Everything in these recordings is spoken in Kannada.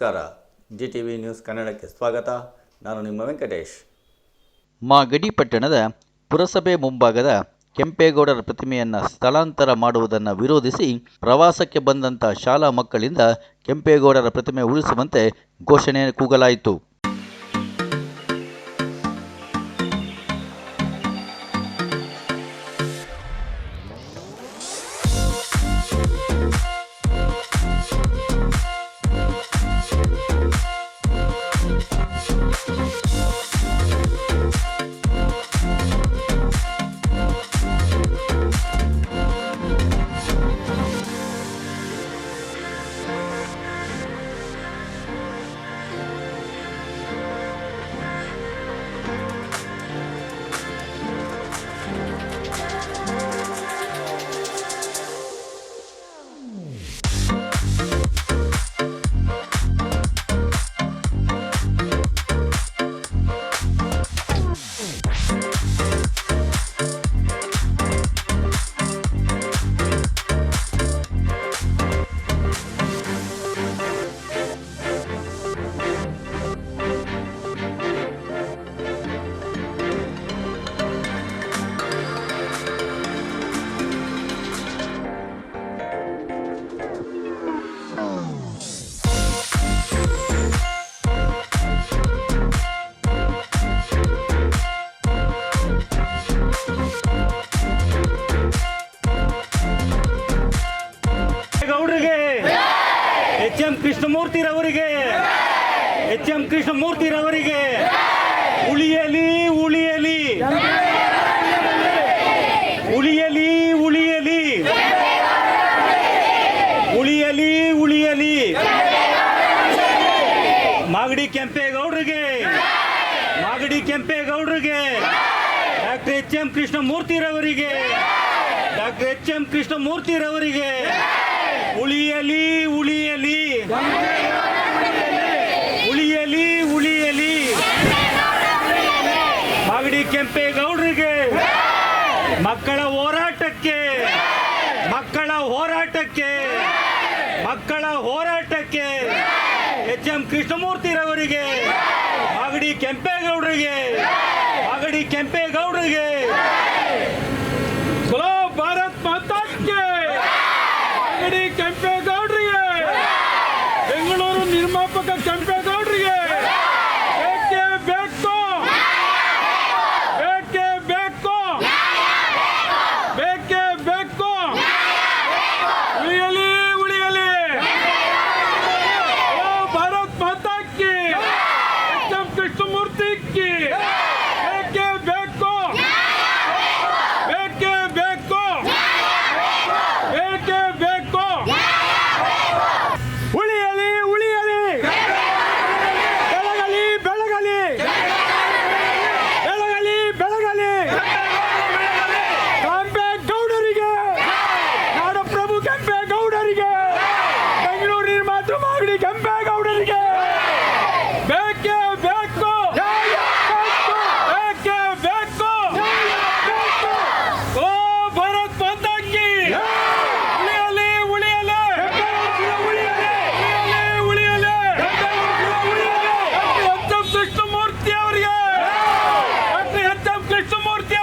ನಮಸ್ಕಾರ. ಜಿ ಟಿ ವಿ ನ್ಯೂಸ್ ಕನ್ನಡಕ್ಕೆ ಸ್ವಾಗತ. ನಾನು ನಿಮ್ಮ ವೆಂಕಟೇಶ್. ಮಾಗಡಿ ಪಟ್ಟಣದ ಪುರಸಭೆ ಮುಂಭಾಗದ ಕೆಂಪೇಗೌಡರ ಪ್ರತಿಮೆಯನ್ನು ಸ್ಥಳಾಂತರ ಮಾಡುವುದನ್ನು ವಿರೋಧಿಸಿ ಪ್ರವಾಸಕ್ಕೆ ಬಂದಂಥ ಶಾಲಾ ಮಕ್ಕಳಿಂದ ಕೆಂಪೇಗೌಡರ ಪ್ರತಿಮೆ ಉಳಿಸುವಂತೆ ಘೋಷಣೆ ಕೂಗಲಾಯಿತು. ಕೃಷ್ಣಮೂರ್ತಿರವರಿಗೆ ಎಚ್ ಎಂ ಕೃಷ್ಣಮೂರ್ತಿರವರಿಗೆ ಉಳಿಯಲಿ ಉಳಿಯಲಿ. ಉಳಿಯಲಿ ಉಳಿಯಲಿ. ಉಳಿಯಲಿ ಉಳಿಯಲಿ. ಮಾಗಡಿ ಕೆಂಪೇಗೌಡರಿಗೆ. ಮಾಗಡಿ ಕೆಂಪೇಗೌಡರಿಗೆ. ಡಾಕ್ಟರ್ ಎಚ್ ಎಂ ಕೃಷ್ಣಮೂರ್ತಿರವರಿಗೆ ಡಾಕ್ಟರ್ ಎಚ್ ಎಂ ಕೃಷ್ಣಮೂರ್ತಿರವರಿಗೆ ಉಳಿಯಲಿ ಉಳಿಯಲಿ. ಉಳಿಯಲಿ ಉಳಿಯಲಿ. ಮಾಗಡಿ ಕೆಂಪೇಗೌಡರಿಗೆ. ಮಕ್ಕಳ ಹೋರಾಟಕ್ಕೆ. ಮಕ್ಕಳ ಹೋರಾಟಕ್ಕೆ. ಮಕ್ಕಳ ಹೋರಾಟಕ್ಕೆ. ಎಚ್ ಎಂ ಕೃಷ್ಣಮೂರ್ತಿರವರಿಗೆ ಮಾಗಡಿ ಕೆಂಪೇಗೌಡರಿಗೆ. ಮಾಗಡಿ ಕೆಂಪೇಗೌಡರಿಗೆ. ನಿರ್ಮಾಪಕ ಕೆಂಪೇಗೌಡರಿಗೆ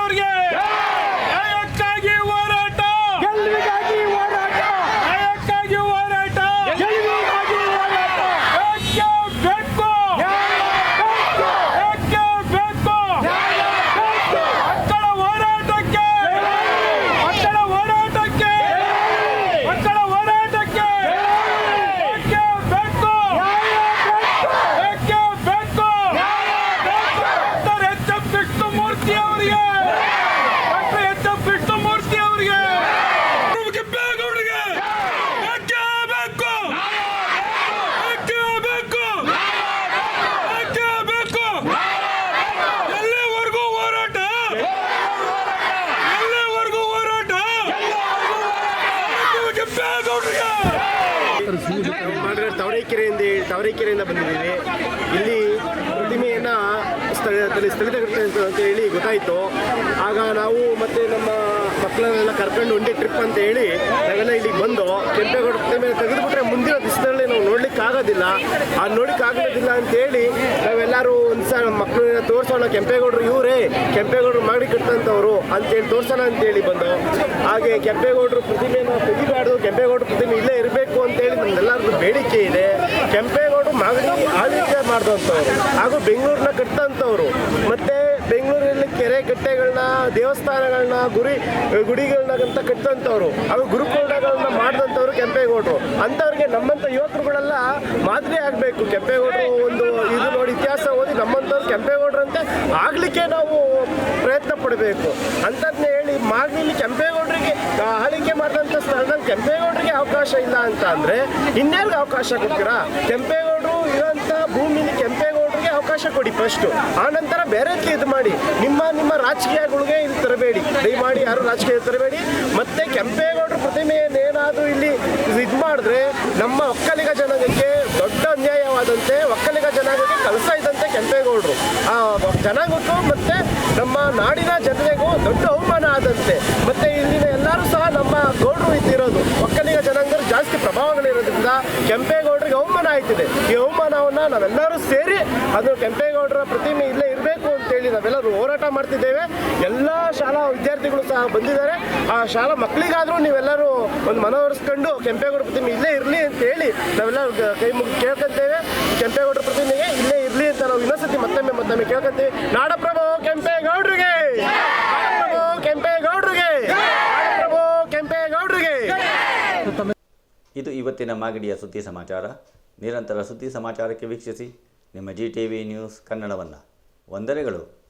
ಅವರಿಗೆ ತವರೀಕೆರೆಯಿಂದ ಬಂದಿದ್ದೀವಿ ಇಲ್ಲಿ ಪ್ರತಿಮೆಯನ್ನು ಸ್ಥಳ ಅಂತೇಳಿ ಸ್ಥಗಿತಗೊಳಿಸ್ತಾರೆ ಅಂತ ಹೇಳಿ ಗೊತ್ತಾಯಿತು. ಆಗ ನಾವು ಮತ್ತೆ ನಮ್ಮ ಮಕ್ಕಳನ್ನೆಲ್ಲ ಕರ್ಕೊಂಡು ಒಂದೇ ಟ್ರಿಪ್ ಅಂತ ಹೇಳಿ ನಾವೆಲ್ಲ ಇಲ್ಲಿಗೆ ಬಂದು ಕೆಂಪೇಗೌಡ ಪ್ರತಿಮೆ ತೆಗೆದುಬಿಟ್ರೆ ಮುಂದಿನ ದಿವಸದಲ್ಲಿ ನಾವು ನೋಡ್ಲಿಕ್ಕೆ ಆಗೋದಿಲ್ಲ. ಆ ನೋಡ್ಲಿಕ್ಕೆ ಆಗೋದಿಲ್ಲ ಅಂತ ಹೇಳಿ ನಾವೆಲ್ಲರೂ ಒಂದು ಸಲ ಮಕ್ಕಳನ್ನ ತೋರಿಸೋಣ, ಕೆಂಪೇಗೌಡರು ಇವರೇ, ಕೆಂಪೇಗೌಡರು ಮಾಡಿ ಕಟ್ಟಂಥವ್ರು ಅಂತೇಳಿ ತೋರಿಸೋಣ ಅಂತೇಳಿ ಬಂದು. ಹಾಗೆ ಕೆಂಪೇಗೌಡರು ಪ್ರತಿಮೆಯನ್ನು ತೆಗಿಬಾರ್ದು, ಕೆಂಪೇಗೌಡರು ಪ್ರತಿಮೆ ಇಲ್ಲೇ ಇರಬೇಕು ಅಂತೇಳಿ ನಮ್ಮೆಲ್ಲರಿಗೂ ಬೇಡಿಕೆ ಇದೆ ಕೆಂಪೇಗೌಡರು ಮಾಗಡಿ ಆಳ್ವಿಕೆ ಮಾಡಿದಂಥವ್ರು ಹಾಗೂ ಬೆಂಗಳೂರನ್ನ ಕಟ್ಟಿದಂಥವ್ರು ಮತ್ತೆ ಬೆಂಗಳೂರಲ್ಲಿ ಕೆರೆ ಕಟ್ಟೆಗಳನ್ನ ದೇವಸ್ಥಾನಗಳನ್ನ ಗುರಿ ಗುಡಿಗಳನ್ನ ಕಟ್ಟಿದಂಥವ್ರು ಹಾಗೂ ಗುರುಕುಲಗಳನ್ನ ಮಾಡಿದಂಥವ್ರು ಕೆಂಪೇಗೌಡರು. ಅಂಥವ್ರಿಗೆ ನಮ್ಮಂಥ ಯುವಕರುಗಳೆಲ್ಲ ಮಾದರಿ ಆಗಬೇಕು. ಕೆಂಪೇಗೌಡರು ಒಂದು ಇದು ನೋಡಿ ಇತಿಹಾಸ ಓದಿ ನಮ್ಮಂಥವ್ರು ಕೆಂಪೇಗೌಡರಂತೆ ಆಗಲಿಕ್ಕೆ ನಾವು ಪ್ರಯತ್ನ ಪಡಬೇಕು. ಅಂಥದ್ನೇ ಹೇಳಿ ಮಾಗಲಿ ಕೆಂಪೇಗೌಡರಿಗೆ ಆಳಿಕೆ ಮಾಡಿದಂಥ ಸ್ಥಳದಲ್ಲಿ ಕೆಂಪೇಗೌಡರಿಗೆ ಅವಕಾಶ ಇಲ್ಲ ಅಂತ ಅಂದರೆ ಅವಕಾಶ ಕೊಡ್ತೀರಾ? ಕೆಂಪೇಗೌಡರು ಇರೋಂಥ ಅವಕಾಶ ಕೊಡಿ ಪಸ್ಟು ಆ ನಂತರ ಬೇರೆ ಇದು ಮಾಡಿ. ನಿಮ್ಮ ನಿಮ್ಮ ರಾಜಕೀಯಗಳಿಗೆ ಇದು ತರಬೇಡಿ. ದಯಮಾಡಿ ಯಾರು ರಾಜಕೀಯ ತರಬೇಡಿ. ಮತ್ತೆ ಕೆಂಪೇಗೌಡರ ಪ್ರತಿಮೆಯನ್ನೇನಾದರೂ ಇಲ್ಲಿ ಇದು ಮಾಡಿದ್ರೆ ನಮ್ಮ ಒಕ್ಕಲಿಗ ಜನಾಂಗಕ್ಕೆ ದೊಡ್ಡ ಅನ್ಯಾಯವಾದಂತೆ ಒಕ್ಕಲಿಗ ಜನಾಂಗಕ್ಕೆ ಕಲಸ ಇದ್ದಂತೆ ಕೆಂಪೇಗೌಡರು ಆ ಜನಾಂಗಕ್ಕೂ ಮತ್ತೆ ನಮ್ಮ ನಾಡಿನ ಜನತೆಗೂ ದೊಡ್ಡ ಅವಮಾನ ಆದಂತೆ. ಮತ್ತೆ ಇಲ್ಲಿನ ಎಲ್ಲರೂ ಸಹ ನಮ್ಮ ಗೌಡರು ಇದ್ದಿರೋದು. ಒಕ್ಕಲಿಗ ಜನಾಂಗರು ಜಾಸ್ತಿ ಪ್ರಭಾವಗಳಿರೋದ್ರಿಂದ ಕೆಂಪೇಗೌಡರಿಗೆ ಅವಮಾನ ಆಯ್ತಿದೆ. ಈ ಅವಮಾನವನ್ನ ನಾವೆಲ್ಲರೂ ಸೇರಿ ಅದು ಕೆಂಪೇಗೌಡರ ಪ್ರತಿಮೆ ಇಲ್ಲೇ ಇರಬೇಕು ಅಂತೇಳಿ ನಾವೆಲ್ಲರೂ ಹೋರಾಟ ಮಾಡ್ತಿದ್ದೇವೆ. ಎಲ್ಲ ಶಾಲಾ ವಿದ್ಯಾರ್ಥಿಗಳು ಸಹ ಬಂದಿದ್ದಾರೆ. ಆ ಶಾಲಾ ಮಕ್ಕಳಿಗಾದ್ರೂ ನೀವೆಲ್ಲರೂ ಒಂದು ಮನವರಿಸ್ಕೊಂಡು ಕೆಂಪೇಗೌಡ ಪ್ರತಿಮೆ ಇಲ್ಲೇ ಇರಲಿ ಅಂತ ಹೇಳಿ ನಾವೆಲ್ಲರೂ ಗ- ಕೈ ಮುಗಿ ಕೇಳ್ಕೊಂತೇವೆ. ಕೆಂಪೇಗೌಡ ಪ್ರತಿಮೆಗೆ ಇಲ್ಲೇ ಇರಲಿ ಅಂತ ನಾವು ಇನ್ನೊಂದ್ಸತಿ ಮತ್ತೊಮ್ಮೆ ಮತ್ತೊಮ್ಮೆ ಕೇಳ್ಕೊತೀವಿ. ನಾಡಪ್ರಭು ಕೆಂಪೇಗೌಡರಿಗೆ! ಕೆಂಪೇಗೌಡರಿಗೆ! ಕೆಂಪೇಗೌಡರಿಗೆ! ಇದು ಇವತ್ತಿನ ಮಾಗಡಿಯ ಸುದ್ದಿ ಸಮಾಚಾರ. ನಿರಂತರ ಸುದ್ದಿ ಸಮಾಚಾರಕ್ಕೆ ವೀಕ್ಷಿಸಿ. ನಿಮ್ಮ ಜಿ ಟಿ ವಿ ನ್ಯೂಸ್ ಕನ್ನಡವನ್ನು. ವಂದನೆಗಳು.